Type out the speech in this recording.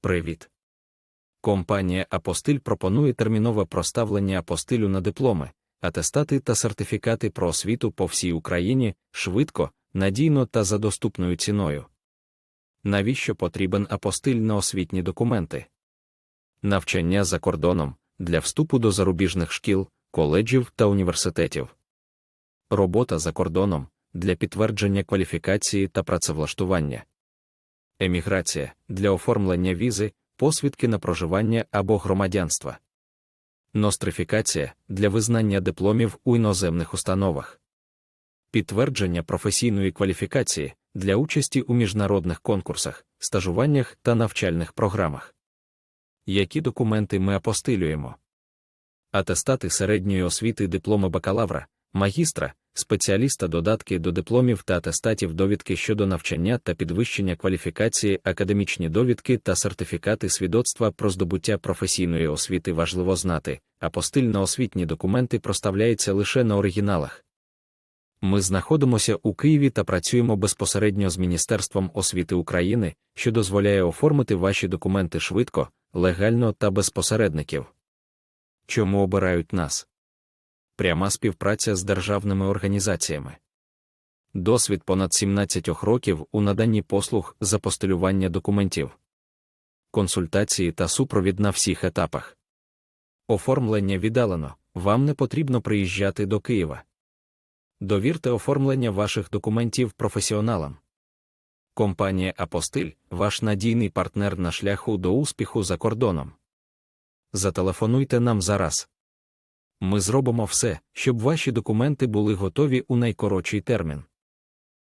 Привіт. Компанія Апостиль пропонує термінове проставлення апостилю на дипломи, атестати та сертифікати про освіту по всій Україні швидко, надійно та за доступною ціною. Навіщо потрібен апостиль на освітні документи? Навчання за кордоном для вступу до зарубіжних шкіл, коледжів та університетів. Робота за кордоном для підтвердження кваліфікації та працевлаштування. Еміграція для оформлення візи, посвідки на проживання або громадянства. Нострифікація для визнання дипломів у іноземних установах. Підтвердження професійної кваліфікації для участі у міжнародних конкурсах, стажуваннях та навчальних програмах. Які документи ми апостилюємо? Атестати середньої освіти дипломи бакалавра, магістра, спеціаліста додатки до дипломів та атестатів довідки щодо навчання та підвищення кваліфікації, академічні довідки та сертифікати свідоцтва про здобуття професійної освіти важливо знати, апостильно-освітні документи проставляються лише на оригіналах. Ми знаходимося у Києві та працюємо безпосередньо з Міністерством освіти України, що дозволяє оформити ваші документи швидко, легально та без посередників. Чому обирають нас? Пряма співпраця з державними організаціями. Досвід понад 17 років у наданні послуг з апостилювання документів, консультації та супровід на всіх етапах. Оформлення віддалено, вам не потрібно приїжджати до Києва. Довірте оформлення ваших документів професіоналам. Компанія Апостиль ваш надійний партнер на шляху до успіху за кордоном. Зателефонуйте нам зараз. Ми зробимо все, щоб ваші документи були готові у найкоротший термін.